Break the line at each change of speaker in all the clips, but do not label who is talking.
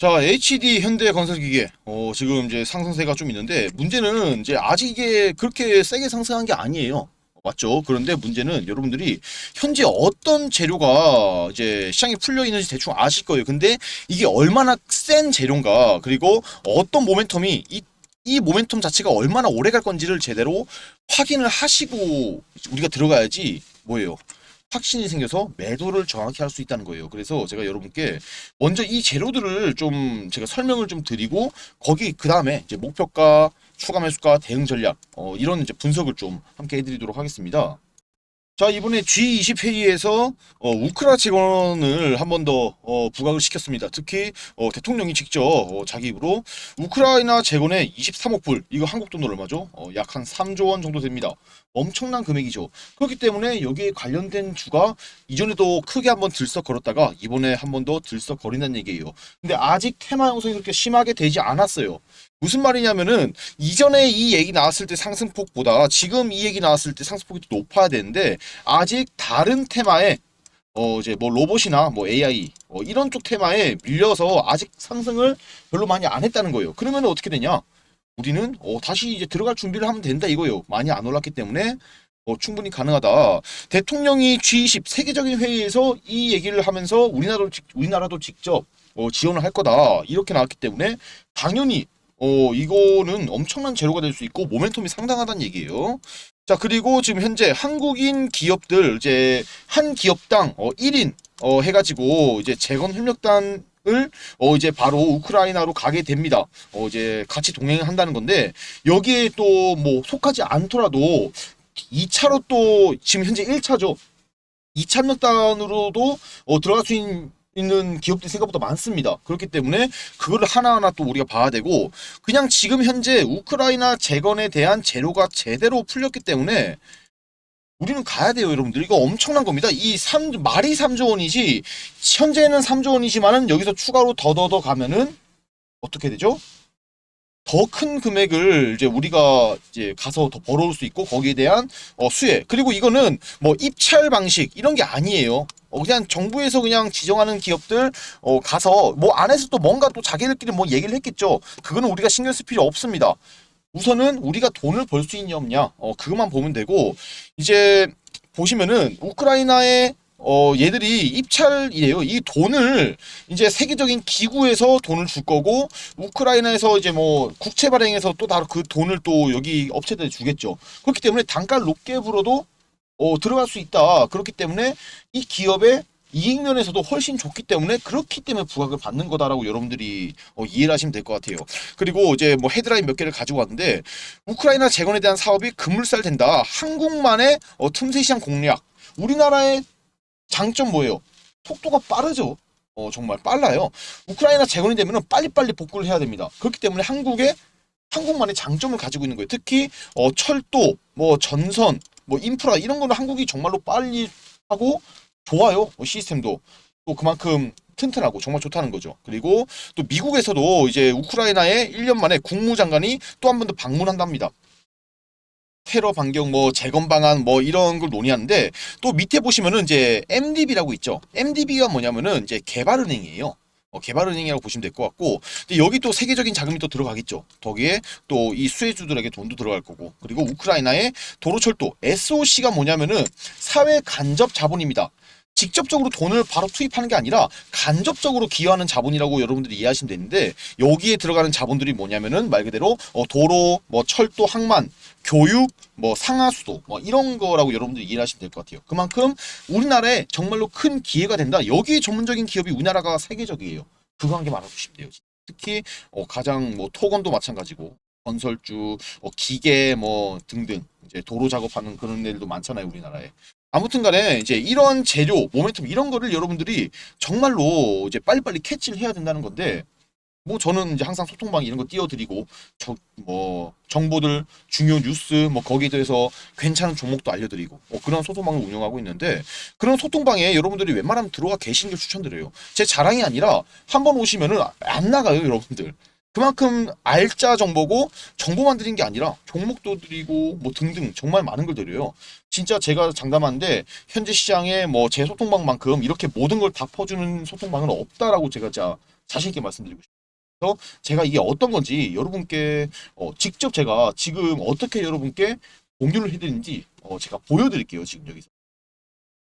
자, HD 현대 건설기계 어, 지금 이제 상승세가 좀 있는데 문제는 이제 아직 이게 그렇게 세게 상승한 게 아니에요. 맞죠? 그런데 문제는 여러분들이 현재 어떤 재료가 이제 시장에 풀려 있는지 대충 아실 거예요. 근데 이게 얼마나 센 재료인가 그리고 어떤 모멘텀이 이, 이 모멘텀 자체가 얼마나 오래 갈 건지를 제대로 확인을 하시고 우리가 들어가야지 뭐예요? 확신이 생겨서 매도를 정확히 할 수 있다는 거예요. 그래서 제가 여러분께 먼저 이 재료들을 좀 제가 설명을 좀 드리고 거기 그 다음에 이제 목표가, 추가 매수가, 대응 전략 어, 이런 이제 분석을 좀 함께 해드리도록 하겠습니다. 자 이번에 G20 회의에서 어, 우크라 재건을 한 번 더 어, 부각을 시켰습니다. 특히 어, 대통령이 직접 어, 자기 입으로 우크라이나 재건에 23억 불 이거 한국 돈으로 얼마죠? 어, 약 한 3조 원 정도 됩니다. 엄청난 금액이죠. 그렇기 때문에 여기에 관련된 주가 이전에도 크게 한번 들썩거렸다가 이번에 한 번 더 들썩거린다는 얘기예요. 근데 아직 테마 형성이 그렇게 심하게 되지 않았어요. 무슨 말이냐면은 이전에 이 얘기 나왔을 때 상승폭보다 지금 이 얘기 나왔을 때 상승폭이 더 높아야 되는데 아직 다른 테마에 어 이제 뭐 로봇이나 뭐 AI 어 이런 쪽 테마에 밀려서 아직 상승을 별로 많이 안 했다는 거예요. 그러면 어떻게 되냐? 우리는 어 다시 이제 들어갈 준비를 하면 된다 이거예요. 많이 안 올랐기 때문에 어, 충분히 가능하다. 대통령이 G20 세계적인 회의에서 이 얘기를 하면서 우리나라도 직- 우리나라도 직접 어, 지원을 할 거다 이렇게 나왔기 때문에 당연히 어 이거는 엄청난 재료가 될 수 있고 모멘텀이 상당하다는 얘기예요. 자 그리고 지금 현재 한국인 기업들 이제 한 기업당 어 1인 어 해가지고 이제 재건 협력단을 어 이제 바로 우크라이나로 가게 됩니다. 어 이제 같이 동행한다는 건데 여기에 또 뭐 속하지 않더라도 2차로 또 지금 현재 1차죠. 2차 협력단으로도 어 들어갈 수 있는 있는 기업들이 생각보다 많습니다. 그렇기 때문에 그거를 하나하나 또 우리가 봐야 되고 그냥 지금 현재 우크라이나 재건에 대한 재료가 제대로 풀렸기 때문에 우리는 가야 돼요, 여러분들. 이거 엄청난 겁니다. 이 3, 말이 3조 원이지, 현재는 3조 원이지만은 여기서 추가로 더더더 가면은 어떻게 되죠? 더 큰 금액을 이제 우리가 이제 가서 더 벌어올 수 있고 거기에 대한 어, 수혜 그리고 이거는 뭐 입찰 방식 이런 게 아니에요. 어, 그냥 정부에서 그냥 지정하는 기업들 어, 가서 뭐 안에서 또 뭔가 또 자기들끼리 뭐 얘기를 했겠죠. 그거는 우리가 신경 쓸 필요 없습니다. 우선은 우리가 돈을 벌 수 있냐 없냐 어, 그것만 보면 되고 이제 보시면은 우크라이나의 어 얘들이 입찰이래요. 이 돈을 이제 세계적인 기구에서 돈을 줄 거고 우크라이나에서 이제 뭐 국채 발행해서 또 다른 그 돈을 또 여기 업체들에 주겠죠. 그렇기 때문에 단가를 높게 불어도 어 들어갈 수 있다. 그렇기 때문에 이 기업의 이익 면에서도 훨씬 좋기 때문에 그렇기 때문에 부각을 받는 거다라고 여러분들이 어, 이해를 하시면 될 것 같아요. 그리고 이제 뭐 헤드라인 몇 개를 가지고 왔는데 우크라이나 재건에 대한 사업이 급물살 된다. 한국만의 어, 틈새 시장 공략. 우리나라의 장점 뭐예요? 속도가 빠르죠. 어, 정말 빨라요. 우크라이나 재건이 되면 빨리빨리 복구를 해야 됩니다. 그렇기 때문에 한국의 한국만의 장점을 가지고 있는 거예요. 특히 어, 철도, 뭐 전선, 뭐 인프라 이런 거는 한국이 정말로 빨리 하고 좋아요. 어, 시스템도 또 그만큼 튼튼하고 정말 좋다는 거죠. 그리고 또 미국에서도 이제 우크라이나에 1년 만에 국무장관이 또 한 번 더 방문한답니다. 테러 반경 뭐 재건 방안 뭐 이런 걸 논의하는데 또 밑에 보시면은 이제 MDB라고 있죠. MDB가 뭐냐면은 이제 개발은행이에요. 어, 개발은행이라고 보시면 될 것 같고 근데 여기 또 세계적인 자금이 또 들어가겠죠. 거기에 또 이 수혜주들에게 돈도 들어갈 거고 그리고 우크라이나의 도로철도 SOC가 뭐냐면은 사회 간접 자본입니다. 직접적으로 돈을 바로 투입하는 게 아니라 간접적으로 기여하는 자본이라고 여러분들이 이해하시면 되는데 여기에 들어가는 자본들이 뭐냐면은 말 그대로 어, 도로, 뭐 철도, 항만, 교육, 뭐 상하수도 뭐 이런 거라고 여러분들이 이해하시면 될 것 같아요. 그만큼 우리나라에 정말로 큰 기회가 된다. 여기 전문적인 기업이 우리나라가 세계적이에요. 그거 한 개 말아주시면 돼요. 특히 어, 가장 뭐 토건도 마찬가지고 건설주, 어, 기계 뭐 등등 이제 도로 작업하는 그런 애들도 많잖아요 우리나라에. 아무튼 간에 이제 이런 재료, 모멘텀 이런 거를 여러분들이 정말로 이제 빨리빨리 캐치를 해야 된다는 건데 뭐 저는 이제 항상 소통방 이런 거 띄워드리고 저 뭐 정보들 중요 뉴스 뭐 거기에 대해서 괜찮은 종목도 알려드리고 뭐 그런 소통방을 운영하고 있는데 그런 소통방에 여러분들이 웬만하면 들어가 계시는 걸 추천드려요. 제 자랑이 아니라 한번 오시면은 안 나가요 여러분들. 그만큼 알짜 정보고 정보만 드린 게 아니라 종목도 드리고 뭐 등등 정말 많은 걸 드려요. 진짜 제가 장담하는데 현재 시장에 뭐 제 소통방만큼 이렇게 모든 걸 다 퍼주는 소통방은 없다라고 제가 진짜 자신 있게 말씀드리고 싶어요. 그래서 제가 이게 어떤 건지 여러분께 어, 직접 제가 지금 어떻게 여러분께 공유를 해드리는지 어, 제가 보여드릴게요. 지금 여기서.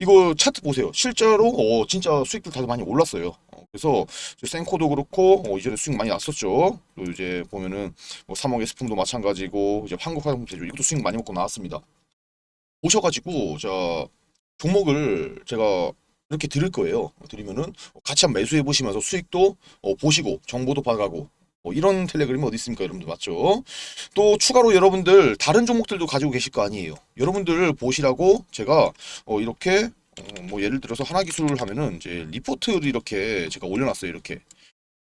이거 차트 보세요. 실제로 어, 진짜 수익들 다들 많이 올랐어요. 어, 그래서 저 센코도 그렇고 어, 이전에 수익 많이 났었죠. 또 이제 보면은 뭐 3억 에스품도 마찬가지고 이제 한국 화장품 제조 이것도 수익 많이 먹고 나왔습니다. 오셔가지고 자 종목을 제가 이렇게 드릴 거예요. 드리면은 같이 한번 매수해 보시면서 수익도 어, 보시고 정보도 받아가고 어, 이런 텔레그램이 어디 있습니까, 여러분들 맞죠? 또 추가로 여러분들 다른 종목들도 가지고 계실 거 아니에요. 여러분들 보시라고 제가 어, 이렇게 어, 뭐 예를 들어서 하나 기술을 하면은 이제 리포트를 이렇게 제가 올려놨어요. 이렇게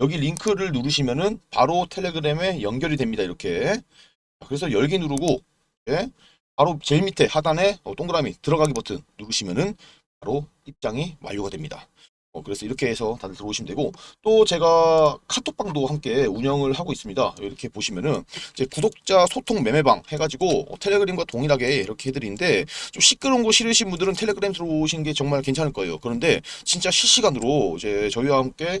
여기 링크를 누르시면은 바로 텔레그램에 연결이 됩니다. 이렇게. 그래서 열기 누르고 예, 바로 제일 밑에 하단에 어, 동그라미 들어가기 버튼 누르시면은 바로 입장이 완료가 됩니다. 어, 그래서 이렇게 해서 다들 들어오시면 되고 또 제가 카톡방도 함께 운영을 하고 있습니다. 이렇게 보시면은 이제 구독자 소통 매매방 해가지고 어, 텔레그램과 동일하게 이렇게 해드리는데 좀 시끄러운 거 싫으신 분들은 텔레그램 들어오시는 게 정말 괜찮을 거예요. 그런데 진짜 실시간으로 이제 저희와 함께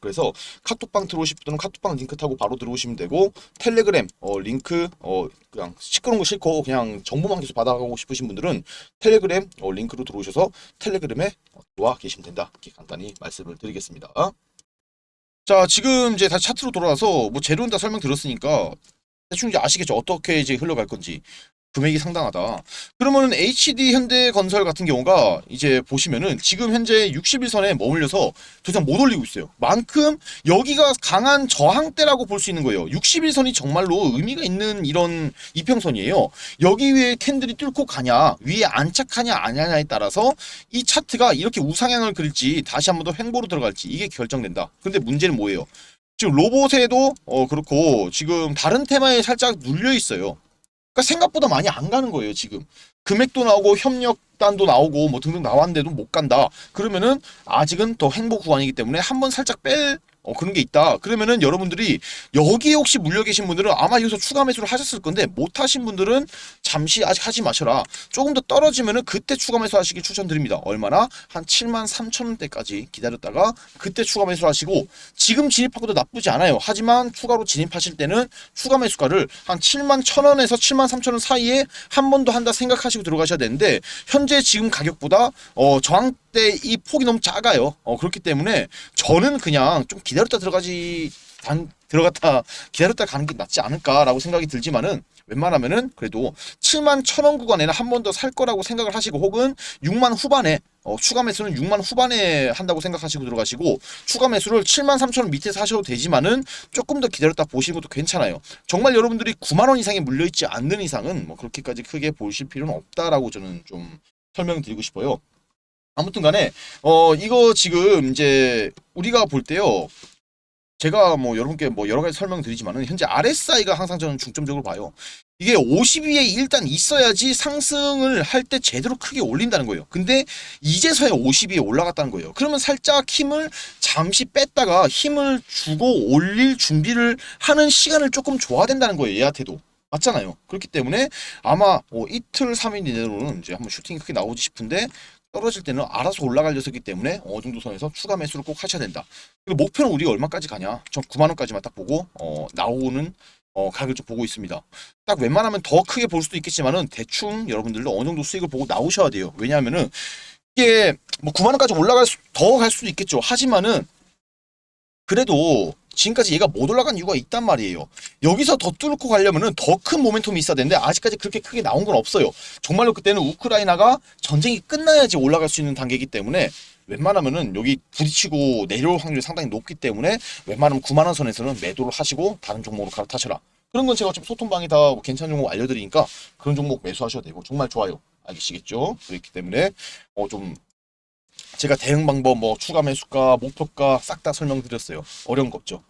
그래서 카톡방 들어오실 분들은 카톡방 링크 타고 바로 들어오시면 되고 텔레그램 어, 링크 어, 그냥 시끄러운 거 싫고 그냥 정보만 계속 받아가고 싶으신 분들은 텔레그램 어, 링크로 들어오셔서 텔레그램에 어, 들어와 계시면 된다. 이렇게 간단히 말씀을 드리겠습니다. 자, 지금 이제 다시 차트로 돌아와서 뭐 재료는 다 설명드렸으니까 대충 이제 아시겠죠? 어떻게 이제 흘러갈 건지. 금액이 상당하다. 그러면은 HD 현대건설 같은 경우가 이제 보시면은 지금 현재 61선에 머물려서 더 이상 못 올리고 있어요. 만큼 여기가 강한 저항대라고 볼 수 있는 거예요. 61선이 정말로 의미가 있는 이런 이평선이에요. 여기 위에 캔들이 뚫고 가냐, 위에 안착하냐 아냐냐에 따라서 이 차트가 이렇게 우상향을 그릴지 다시 한번 더 횡보로 들어갈지 이게 결정된다. 근데 문제는 뭐예요? 지금 로봇에도 어 그렇고 지금 다른 테마에 살짝 눌려 있어요. 그러니까 생각보다 많이 안 가는 거예요, 지금. 금액도 나오고 협력단도 나오고 뭐 등등 나왔는데도 못 간다. 그러면은 아직은 더 행복 구간이기 때문에 한번 살짝 뺄 어, 그런 게 있다. 그러면은 여러분들이 여기에 혹시 물려 계신 분들은 아마 여기서 추가 매수를 하셨을 건데 못 하신 분들은 잠시 아직 하지 마셔라. 조금 더 떨어지면은 그때 추가 매수 하시길 추천드립니다. 얼마나? 한 7만 3천 원대까지 기다렸다가 그때 추가 매수를 하시고 지금 진입하고도 나쁘지 않아요. 하지만 추가로 진입하실 때는 추가 매수가를 한 7만 1천 원에서 7만 3천 원 사이에 한 번 더 한다 생각하시고 들어가셔야 되는데 현재 지금 가격보다 어, 저항 때 이 폭이 너무 작아요. 어, 그렇기 때문에 저는 그냥 좀 기다렸다 들어가지 단, 들어갔다 기다렸다 가는 게 낫지 않을까라고 생각이 들지만은 웬만하면은 그래도 7만 1천원 구간에는 한 번 더 살 거라고 생각을 하시고 혹은 6만 후반에 어, 추가 매수는 6만 후반에 한다고 생각하시고 들어가시고 추가 매수를 7만 3천 원 밑에서 하셔도 되지만은 조금 더 기다렸다 보시는 것도 괜찮아요. 정말 여러분들이 9만 원 이상에 물려 있지 않는 이상은 뭐 그렇게까지 크게 보실 필요는 없다라고 저는 좀 설명드리고 싶어요. 아무튼 간에 어 이거 지금 이제 우리가 볼 때요. 제가 뭐 여러분께 뭐 여러 가지 설명 드리지만은 현재 RSI가 항상 저는 중점적으로 봐요. 이게 50위에 일단 있어야지 상승을 할 때 제대로 크게 올린다는 거예요. 근데 이제서야 50위에 올라갔다는 거예요. 그러면 살짝 힘을 잠시 뺐다가 힘을 주고 올릴 준비를 하는 시간을 조금 줘야 된다는 거예요. 얘한테도. 맞잖아요. 그렇기 때문에 아마 뭐 이틀, 3일 이내로는 이제 한번 슈팅이 크게 나오지 싶은데 떨어질 때는 알아서 올라갈 녀석이기 때문에 어느 정도 선에서 추가 매수를 꼭 하셔야 된다. 그리고 목표는 우리가 얼마까지 가냐? 전 9만 원까지만 딱 보고 어, 나오는 어, 가격을 좀 보고 있습니다. 딱 웬만하면 더 크게 볼 수도 있겠지만은 대충 여러분들도 어느 정도 수익을 보고 나오셔야 돼요. 왜냐하면은 이게 뭐 9만 원까지 올라갈 수, 더 갈 수도 있겠죠. 하지만은 그래도 지금까지 얘가 못 올라간 이유가 있단 말이에요. 여기서 더 뚫고 가려면은 더 큰 모멘텀이 있어야 되는데 아직까지 그렇게 크게 나온 건 없어요. 정말로 그때는 우크라이나가 전쟁이 끝나야지 올라갈 수 있는 단계이기 때문에 웬만하면은 여기 부딪히고 내려올 확률이 상당히 높기 때문에 웬만하면 9만 원 선에서는 매도를 하시고 다른 종목으로 갈아타셔라. 그런 건 제가 어차피 소통방이 다뭐 괜찮은 종목 알려드리니까 그런 종목 매수하셔도 되고 정말 좋아요. 알겠시겠죠? 그렇기 때문에 어좀 제가 대응 방법 뭐 추가 매수가 목표가 싹 다 설명드렸어요. 어려운 거 없죠.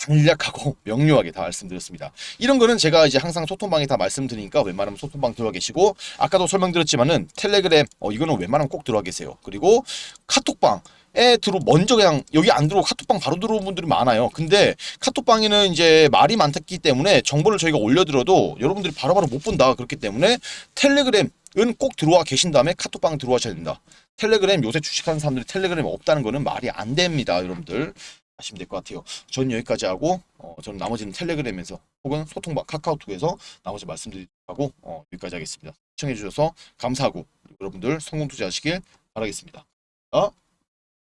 간략하고 명료하게 다 말씀드렸습니다. 이런 거는 제가 이제 항상 소통방에 다 말씀드리니까 웬만하면 소통방 들어가 계시고 아까도 설명드렸지만은 텔레그램 어 이거는 웬만하면 꼭 들어가 계세요. 그리고 카톡방 에 들어 먼저 그냥 여기 안 들어오고 카톡방 바로 들어온 분들이 많아요. 근데 카톡방에는 이제 말이 많기 때문에 정보를 저희가 올려드려도 여러분들이 바로바로 못 본다. 그렇기 때문에 텔레그램 은꼭 들어와 계신 다음에 카톡방 들어와셔야 된다. 텔레그램 요새 주식하는 사람들이 텔레그램 없다는 거는 말이 안 됩니다. 여러분들 아시면 될 것 같아요. 전 여기까지 하고 어, 저는 나머지는 텔레그램에서 혹은 소통방 카카오톡에서 나머지 말씀드리고 어, 여기까지 하겠습니다. 시청해 주셔서 감사하고 여러분들 성공 투자하시길 바라겠습니다. 어?